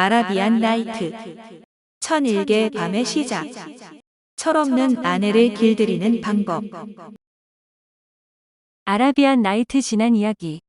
아라비안 나이트. 천일개 밤의 시작. 철없는 아내를 길들이는 방법. 아라비안 나이트 지난 이야기.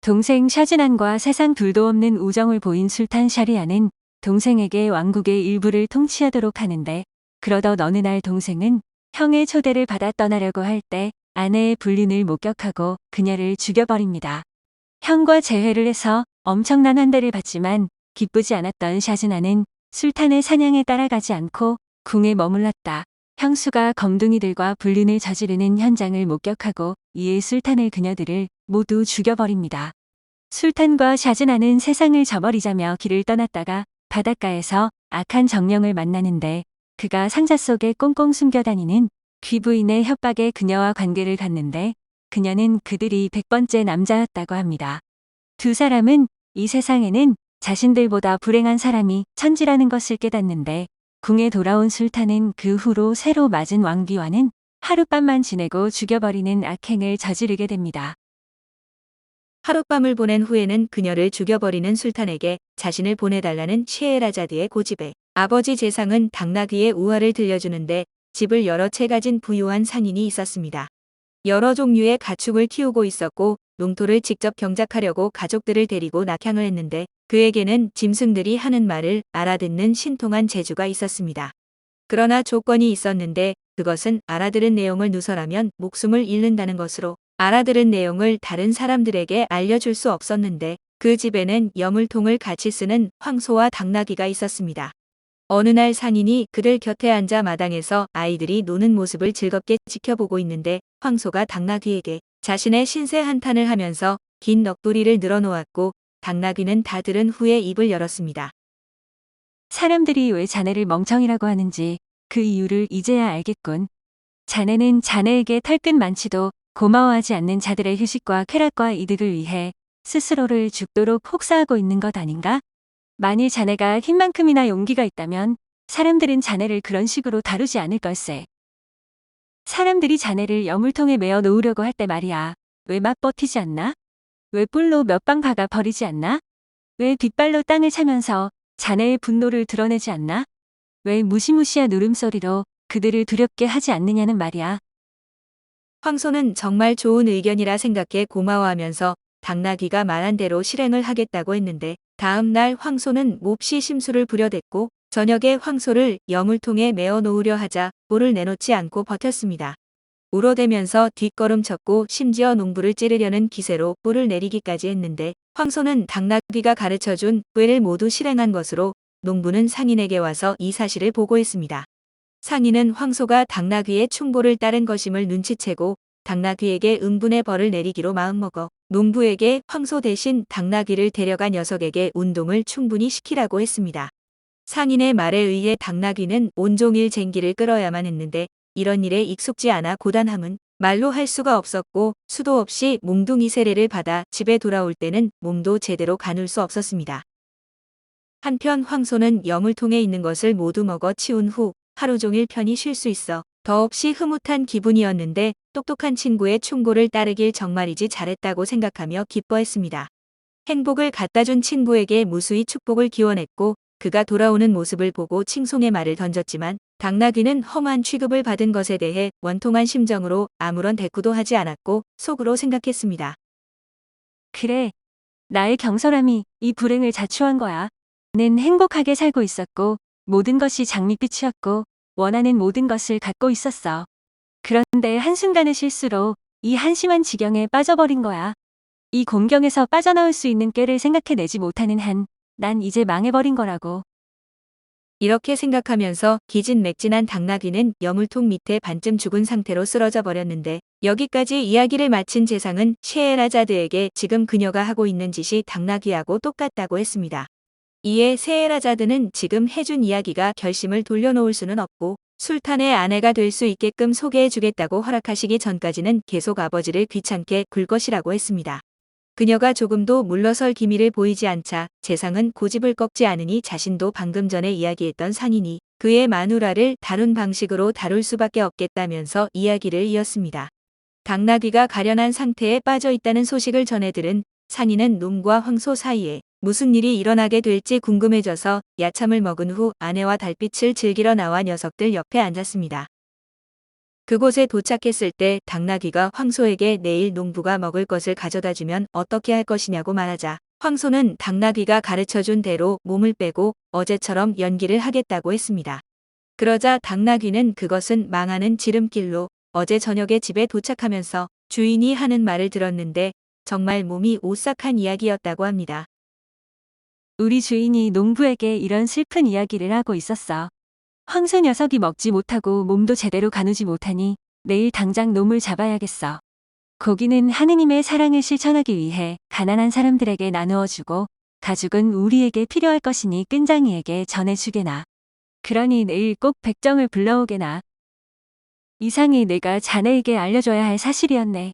동생 샤즈난과 세상 둘도 없는 우정을 보인 술탄 샤리아는 동생에게 왕국의 일부를 통치하도록 하는데 그러던 어느 날 동생은 형의 초대를 받아 떠나려고 할 때 아내의 불륜을 목격하고 그녀를 죽여버립니다. 형과 재회를 해서 엄청난 환대를 받지만 기쁘지 않았던 샤즈나는 술탄의 사냥에 따라가지 않고 궁에 머물렀다. 형수가 검둥이들과 불륜을 저지르는 현장을 목격하고 이에 술탄을 그녀들을 모두 죽여버립니다. 술탄과 샤즈나는 세상을 저버리자며 길을 떠났다가 바닷가에서 악한 정령을 만나는데 그가 상자 속에 꽁꽁 숨겨 다니는 귀부인의 협박에 그녀와 관계를 갖는데 그녀는 그들이 백번째 남자였다고 합니다. 두 사람은 이 세상에는 자신들보다 불행한 사람이 천지라는 것을 깨닫는데 궁에 돌아온 술탄은 그 후로 새로 맞은 왕비와는 하룻밤만 지내고 죽여버리는 악행을 저지르게 됩니다. 하룻밤을 보낸 후에는 그녀를 죽여버리는 술탄에게 자신을 보내달라는 셰에라자드의 고집에 아버지 재상은 당나귀의 우화를 들려주는데 집을 여러 채 가진 부유한 상인이 있었습니다. 여러 종류의 가축을 키우고 있었고 농토를 직접 경작하려고 가족들을 데리고 낙향을 했는데 그에게는 짐승들이 하는 말을 알아듣는 신통한 재주가 있었습니다. 그러나 조건이 있었는데 그것은 알아들은 내용을 누설하면 목숨을 잃는다는 것으로 알아들은 내용을 다른 사람들에게 알려줄 수 없었는데 그 집에는 여물통을 같이 쓰는 황소와 당나귀가 있었습니다. 어느 날 상인이 그들 곁에 앉아 마당에서 아이들이 노는 모습을 즐겁게 지켜보고 있는데 황소가 당나귀에게 자신의 신세 한탄을 하면서 긴 넋두리를 늘어놓았고 당나귀는 다 들은 후에 입을 열었습니다. 사람들이 왜 자네를 멍청이라고 하는지 그 이유를 이제야 알겠군. 자네는 자네에게 털끝 많지도 고마워하지 않는 자들의 휴식과 쾌락과 이득을 위해 스스로를 죽도록 혹사하고 있는 것 아닌가? 만일 자네가 힘만큼이나 용기가 있다면 사람들은 자네를 그런 식으로 다루지 않을 걸세. 사람들이 자네를 여물통에 메어 놓으려고 할 때 말이야. 왜 맞버티지 않나? 왜 뿔로 몇 방 박아 버리지 않나? 왜 뒷발로 땅을 차면서 자네의 분노를 드러내지 않나? 왜 무시무시한 울음소리로 그들을 두렵게 하지 않느냐는 말이야. 황소는 정말 좋은 의견이라 생각해 고마워하면서 당나귀가 말한 대로 실행을 하겠다고 했는데 다음 날 황소는 몹시 심술을 부려댔고 저녁에 황소를 여물통에 메어 놓으려 하자 뿔을 내놓지 않고 버텼습니다. 울어대면서 뒷걸음쳤고 심지어 농부를 찌르려는 기세로 뿔을 내리기까지 했는데 황소는 당나귀가 가르쳐준 꾀를 모두 실행한 것으로 농부는 상인에게 와서 이 사실을 보고했습니다. 상인은 황소가 당나귀의 충고를 따른 것임을 눈치채고 당나귀에게 응분의 벌을 내리기로 마음먹어 농부에게 황소 대신 당나귀를 데려가 녀석에게 운동을 충분히 시키라고 했습니다. 상인의 말에 의해 당나귀는 온종일 쟁기를 끌어야만 했는데 이런 일에 익숙지 않아 고단함은 말로 할 수가 없었고 수도 없이 몽둥이 세례를 받아 집에 돌아올 때는 몸도 제대로 가눌 수 없었습니다. 한편 황소는 여물통에 있는 것을 모두 먹어 치운 후 하루 종일 편히 쉴 수 있어 더없이 흐뭇한 기분이었는데 똑똑한 친구의 충고를 따르길 정말이지 잘했다고 생각하며 기뻐했습니다. 행복을 갖다준 친구에게 무수히 축복을 기원했고 그가 돌아오는 모습을 보고 칭송의 말을 던졌지만 당나귀는 험한 취급을 받은 것에 대해 원통한 심정으로 아무런 대꾸도 하지 않았고 속으로 생각했습니다. 그래. 나의 경솔함이 이 불행을 자초한 거야. 는 행복하게 살고 있었고 모든 것이 장밋빛이었고 원하는 모든 것을 갖고 있었어. 그런데 한순간의 실수로 이 한심한 지경에 빠져버린 거야. 이 공경에서 빠져나올 수 있는 꾀를 생각해내지 못하는 한, 난 이제 망해버린 거라고. 이렇게 생각하면서 기진맥진한 당나귀는 여물통 밑에 반쯤 죽은 상태로 쓰러져 버렸는데 여기까지 이야기를 마친 재상은 셰에라자드에게 지금 그녀가 하고 있는 짓이 당나귀하고 똑같다고 했습니다. 이에 세에라자드는 지금 해준 이야기가 결심을 돌려놓을 수는 없고 술탄의 아내가 될 수 있게끔 소개해주겠다고 허락하시기 전까지는 계속 아버지를 귀찮게 굴 것이라고 했습니다. 그녀가 조금도 물러설 기미를 보이지 않자 재상은 고집을 꺾지 않으니 자신도 방금 전에 이야기했던 상인이 그의 마누라를 다룬 방식으로 다룰 수밖에 없겠다면서 이야기를 이었습니다. 당나귀가 가련한 상태에 빠져 있다는 소식을 전해 들은 상인은 놈과 황소 사이에 무슨 일이 일어나게 될지 궁금해져서 야참을 먹은 후 아내와 달빛을 즐기러 나와 녀석들 옆에 앉았습니다. 그곳에 도착했을 때 당나귀가 황소에게 내일 농부가 먹을 것을 가져다 주면 어떻게 할 것이냐고 말하자 황소는 당나귀가 가르쳐준 대로 몸을 빼고 어제처럼 연기를 하겠다고 했습니다. 그러자 당나귀는 그것은 망하는 지름길로 어제 저녁에 집에 도착하면서 주인이 하는 말을 들었는데 정말 몸이 오싹한 이야기였다고 합니다. 우리 주인이 농부에게 이런 슬픈 이야기를 하고 있었어. 황소 녀석이 먹지 못하고 몸도 제대로 가누지 못하니 내일 당장 놈을 잡아야겠어. 고기는 하느님의 사랑을 실천하기 위해 가난한 사람들에게 나누어 주고 가죽은 우리에게 필요할 것이니 끈장이에게 전해주게나. 그러니 내일 꼭 백정을 불러오게나. 이상이 내가 자네에게 알려줘야 할 사실이었네.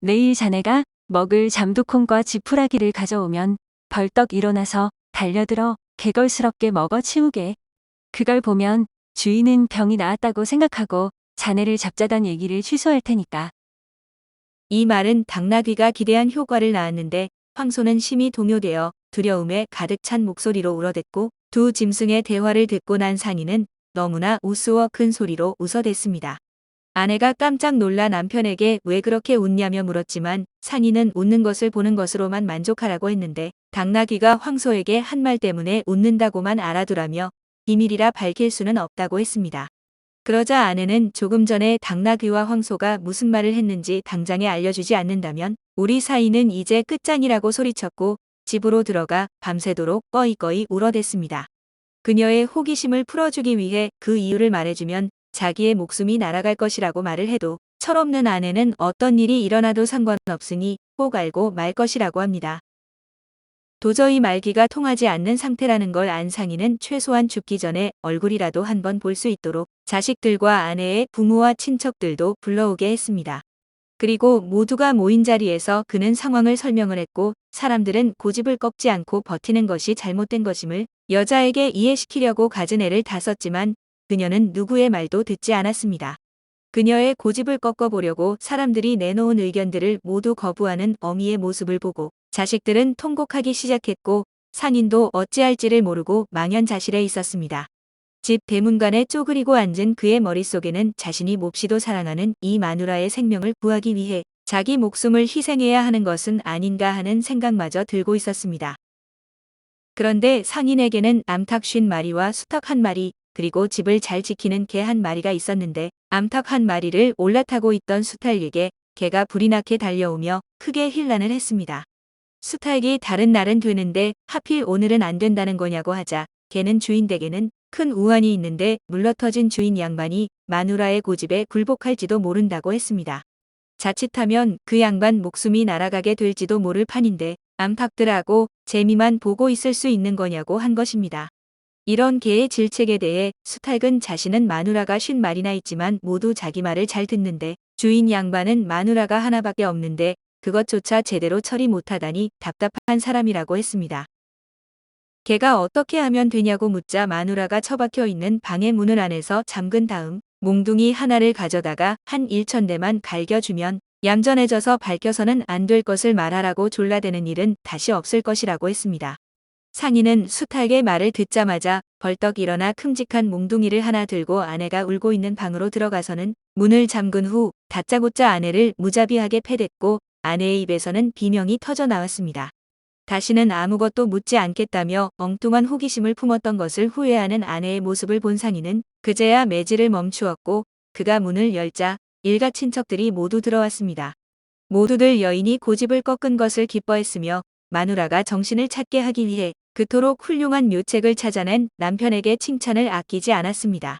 내일 자네가 먹을 잠두콩과 지푸라기를 가져오면 벌떡 일어나서 달려들어 개걸스럽게 먹어 치우게. 그걸 보면 주인은 병이 나았다고 생각하고 자네를 잡자던 얘기를 취소할 테니까. 이 말은 당나귀가 기대한 효과를 낳았는데 황소는 심히 동요되어 두려움에 가득 찬 목소리로 울어댔고 두 짐승의 대화를 듣고 난 상인은 너무나 우스워 큰 소리로 웃어댔습니다. 아내가 깜짝 놀라 남편에게 왜 그렇게 웃냐며 물었지만 상인은 웃는 것을 보는 것으로만 만족하라고 했는데 당나귀가 황소에게 한 말 때문에 웃는다고만 알아두라며 비밀이라 밝힐 수는 없다고 했습니다. 그러자 아내는 조금 전에 당나귀와 황소가 무슨 말을 했는지 당장에 알려주지 않는다면 우리 사이는 이제 끝장이라고 소리쳤고 집으로 들어가 밤새도록 꺼이꺼이 울어댔습니다. 그녀의 호기심을 풀어주기 위해 그 이유를 말해주면 자기의 목숨이 날아갈 것이라고 말을 해도 철없는 아내는 어떤 일이 일어나도 상관없으니 꼭 알고 말 것이라고 합니다. 도저히 말기가 통하지 않는 상태라는 걸 안 상인은 최소한 죽기 전에 얼굴이라도 한번 볼 수 있도록 자식들과 아내의 부모와 친척들도 불러오게 했습니다. 그리고 모두가 모인 자리에서 그는 상황을 설명을 했고 사람들은 고집을 꺾지 않고 버티는 것이 잘못된 것임을 여자에게 이해시키려고 가진 애를 다 썼지만 그녀는 누구의 말도 듣지 않았습니다. 그녀의 고집을 꺾어보려고 사람들이 내놓은 의견들을 모두 거부하는 어미의 모습을 보고 자식들은 통곡하기 시작했고 상인도 어찌할지를 모르고 망연자실해 있었습니다. 집 대문간에 쪼그리고 앉은 그의 머릿속에는 자신이 몹시도 사랑하는 이 마누라의 생명을 구하기 위해 자기 목숨을 희생해야 하는 것은 아닌가 하는 생각마저 들고 있었습니다. 그런데 상인에게는 암탉 쉰 마리와 수탉 한 마리, 그리고 집을 잘 지키는 개 한 마리가 있었는데 암탉 한 마리를 올라타고 있던 수탉에게 개가 불이 나게 달려오며 크게 힐난을 했습니다. 수탉이 다른 날은 되는데 하필 오늘은 안 된다는 거냐고 하자 개는 주인 댁에는 큰 우환이 있는데 물러터진 주인 양반이 마누라의 고집에 굴복할지도 모른다고 했습니다. 자칫하면 그 양반 목숨이 날아가게 될지도 모를 판인데 암탉들하고 재미만 보고 있을 수 있는 거냐고 한 것입니다. 이런 개의 질책에 대해 수탉은 자신은 마누라가 쉰 말이나 있지만 모두 자기 말을 잘 듣는데 주인 양반은 마누라가 하나밖에 없는데 그것조차 제대로 처리 못하다니 답답한 사람이라고 했습니다. 개가 어떻게 하면 되냐고 묻자 마누라가 처박혀 있는 방의 문을 안에서 잠근 다음 몽둥이 하나를 가져다가 한 1천 대만 갈겨주면 얌전해져서 밝혀서는 안 될 것을 말하라고 졸라대는 일은 다시 없을 것이라고 했습니다. 상인은 수탉의 말을 듣자마자 벌떡 일어나 큼직한 몽둥이를 하나 들고 아내가 울고 있는 방으로 들어가서는 문을 잠근 후 다짜고짜 아내를 무자비하게 패댔고 아내의 입에서는 비명이 터져 나왔습니다. 다시는 아무것도 묻지 않겠다며 엉뚱한 호기심을 품었던 것을 후회하는 아내의 모습을 본 상인은 그제야 매질을 멈추었고 그가 문을 열자 일가 친척들이 모두 들어왔습니다. 모두들 여인이 고집을 꺾은 것을 기뻐했으며 마누라가 정신을 찾게 하기 위해 그토록 훌륭한 묘책을 찾아낸 남편에게 칭찬을 아끼지 않았습니다.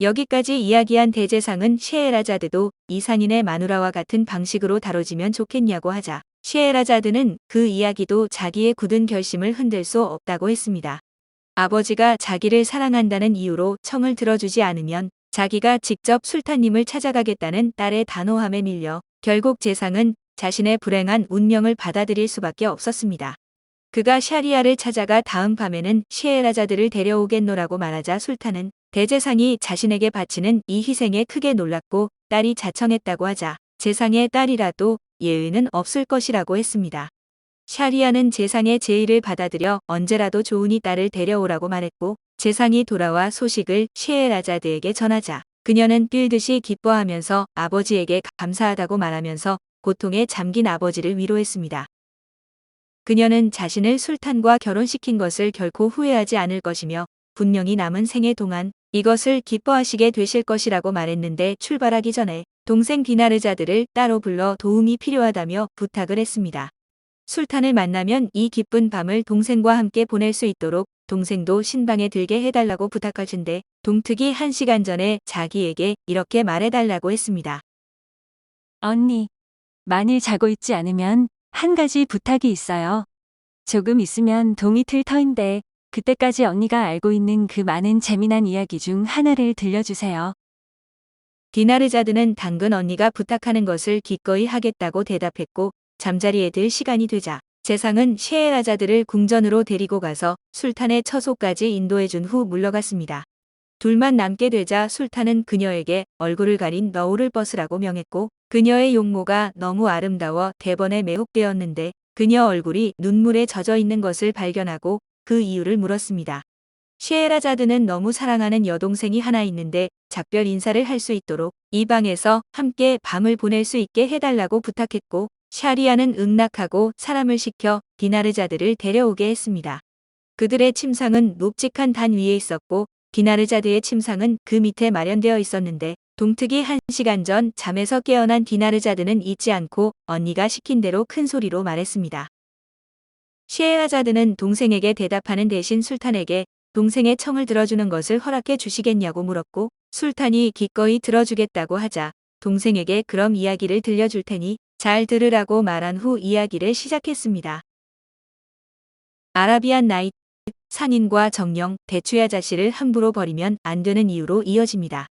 여기까지 이야기한 대제상은 시에라자드도 이 상인의 마누라와 같은 방식으로 다뤄지면 좋겠냐고 하자 시에라자드는 그 이야기도 자기의 굳은 결심을 흔들 수 없다고 했습니다. 아버지가 자기를 사랑한다는 이유로 청을 들어주지 않으면 자기가 직접 술타님을 찾아가겠다는 딸의 단호함에 밀려 결국 제상은 자신의 불행한 운명을 받아들일 수밖에 없었습니다. 그가 샤리아를 찾아가 다음 밤에는 시에라자들을 데려오겠노라고 말하자 술탄은 대제상이 자신에게 바치는 이 희생에 크게 놀랐고 딸이 자청했다고 하자 재상의 딸이라도 예의는 없을 것이라고 했습니다. 샤리아는 재상의 제의를 받아들여 언제라도 좋으니 딸을 데려오라고 말했고 재상이 돌아와 소식을 셰에라자드에게 전하자 그녀는 뛸 듯이 기뻐하면서 아버지에게 감사하다고 말하면서 고통에 잠긴 아버지를 위로했습니다. 그녀는 자신을 술탄과 결혼시킨 것을 결코 후회하지 않을 것이며 분명히 남은 생애 동안 이것을 기뻐하시게 되실 것이라고 말했는데 출발하기 전에 동생 디나르자드를 따로 불러 도움이 필요하다며 부탁을 했습니다. 술탄을 만나면 이 기쁜 밤을 동생과 함께 보낼 수 있도록 동생도 신방에 들게 해달라고 부탁하신데 동특이 한 시간 전에 자기에게 이렇게 말해달라고 했습니다. 언니, 만일 자고 있지 않으면 한 가지 부탁이 있어요. 조금 있으면 동이틀 터인데 그때까지 언니가 알고 있는 그 많은 재미난 이야기 중 하나를 들려주세요. 디나르자드는 당근 언니가 부탁하는 것을 기꺼이 하겠다고 대답했고 잠자리에 들 시간이 되자 재상은 셰에라자드를 궁전으로 데리고 가서 술탄의 처소까지 인도해준 후 물러갔습니다. 둘만 남게 되자 술탄은 그녀에게 얼굴을 가린 너울을 벗으라고 명했고 그녀의 용모가 너무 아름다워 대번에 매혹되었는데 그녀 얼굴이 눈물에 젖어 있는 것을 발견하고 그 이유를 물었습니다. 셰에라자드는 너무 사랑하는 여동생이 하나 있는데 작별 인사를 할 수 있도록 이 방에서 함께 밤을 보낼 수 있게 해달라고 부탁했고 샤리아는 응낙하고 사람을 시켜 디나르자드를 데려오게 했습니다. 그들의 침상은 묵직한 단 위에 있었고 디나르자드의 침상은 그 밑에 마련되어 있었는데 동특이 한 시간 전 잠에서 깨어난 디나르자드는 잊지 않고 언니가 시킨 대로 큰 소리로 말했습니다. 시에라자드는 동생에게 대답하는 대신 술탄에게 동생의 청을 들어주는 것을 허락해 주시겠냐고 물었고 술탄이 기꺼이 들어주겠다고 하자 동생에게 그럼 이야기를 들려줄 테니 잘 들으라고 말한 후 이야기를 시작했습니다. 아라비안 나이트 상인과 정령, 대추야 자씨를 함부로 버리면 안 되는 이유로 이어집니다.